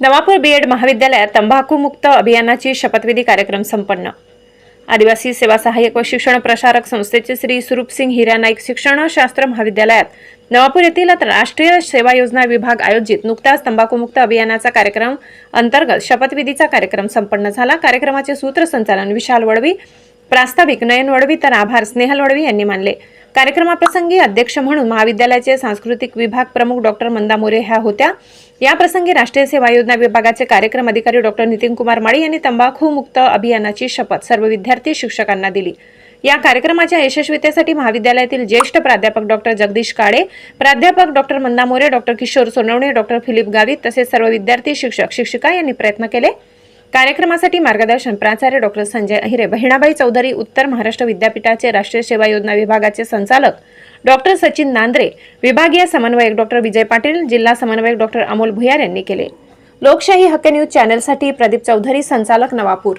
Navapur B.Ed महाविद्यालयात तंबाखूमुक्त अभियानाची शपथविधी कार्यक्रम संपन्न. आदिवासी सेवा सहाय्यक व शिक्षण प्रसारक संस्थेचे श्री सुरूपसिंग हिरा नाईक शिक्षणशास्त्र महाविद्यालयात नवापूर येथील राष्ट्रीय सेवा योजना विभाग आयोजित नुकताच तंबाखूमुक्त अभियानाचा कार्यक्रम अंतर्गत शपथविधीचा कार्यक्रम संपन्न झाला. कार्यक्रमाचे सूत्रसंचालन विशाल वडवी प्रास्ताविक नयन वडवी तर आभार स्नेहल वडवी यांनी मानले. कार्यक्रमाप्रसंगी अध्यक्ष म्हणून महाविद्यालयाचे सांस्कृतिक विभाग प्रमुख डॉक्टर मंदा मोरे ह्या होत्या. याप्रसंगी राष्ट्रीय सेवा योजना विभागाचे कार्यक्रम अधिकारी डॉक्टर नितीन कुमार माळी यांनी तंबाखू मुक्त अभियानाची शपथ सर्व विद्यार्थी शिक्षकांना दिली. या कार्यक्रमाच्या यशस्वीतेसाठी महाविद्यालयातील ज्येष्ठ प्राध्यापक डॉक्टर जगदीश काळे प्राध्यापक doctor Manda More doctor Kishor Sonawane doctor Philip Gavit तसेच सर्व विद्यार्थी शिक्षक शिक्षिका यांनी प्रयत्न केले. कार्यक्रमासाठी मार्गदर्शन प्राचार्य डॉक्टर संजय अहिरे बहिणाबाई चौधरी उत्तर महाराष्ट्र विद्यापीठाचे राष्ट्रीय सेवा योजना विभागाचे संचालक डॉक्टर सचिन नांद्रे विभागीय समन्वयक डॉक्टर विजय पाटील जिल्हा समन्वयक डॉक्टर अमोल भुयार यांनी केले. लोकशाही हक्क न्यूज चॅनलसाठी प्रदीप चौधरी संचालक नवापूर.